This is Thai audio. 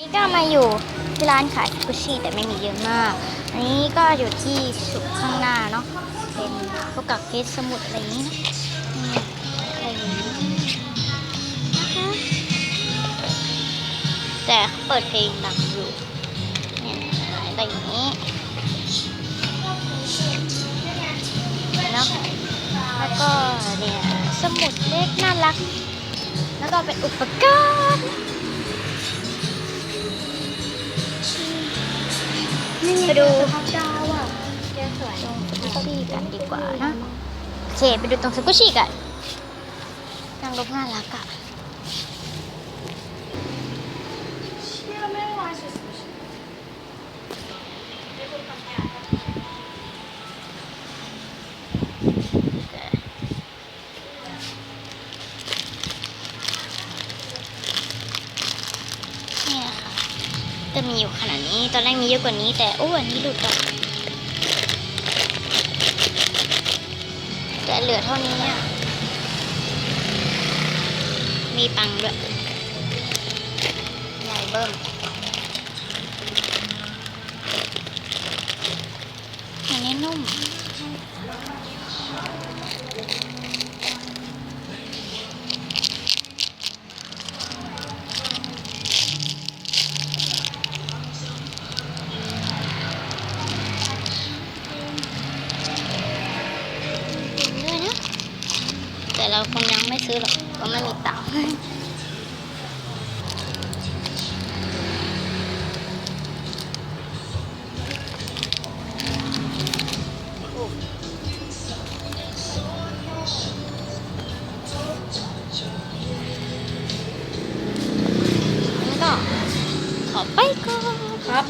นี่ก็มาอยู่ที่ร้านขายกุชชี่แต่ไม่มีเยอะมาก อันนี้ก็อยู่ที่สุดข้างหน้าเนาะ เป็นพวกกับเพชรสมุดอะไรอย่างนี้นะอะไรอย่างนี้นะคะแต่เขาเปิดเพลงดังอยู่เนี่ยอะไรอย่างนี้เนาะแล้วก็เนี่ยสมุดเล็กน่ารัก แล้วก็เป็นอุปกรณ์ ไปดูพับดาวอะเยอะสวยตรงสกุชชี่กันดีกว่านะโอเคไปดูตรงสกุชชี่กันนางรบน่ารักอะเชื่อไม่วายสุดเนี่ยค่ะ จะมีอยู่ขนาดนี้ ตอนแรกมีเยอะกว่านี้ แต่โอ้อันนี้หลุดออกแต่เหลือเท่านี้อะมีปังด้วยใหญ่เบิ้มอันนี้นุ่ม แต่เราคงยังไม่ซื้อหรอกเพราะไม่มีตังค์งั้นก็ขอไปก่อนครับ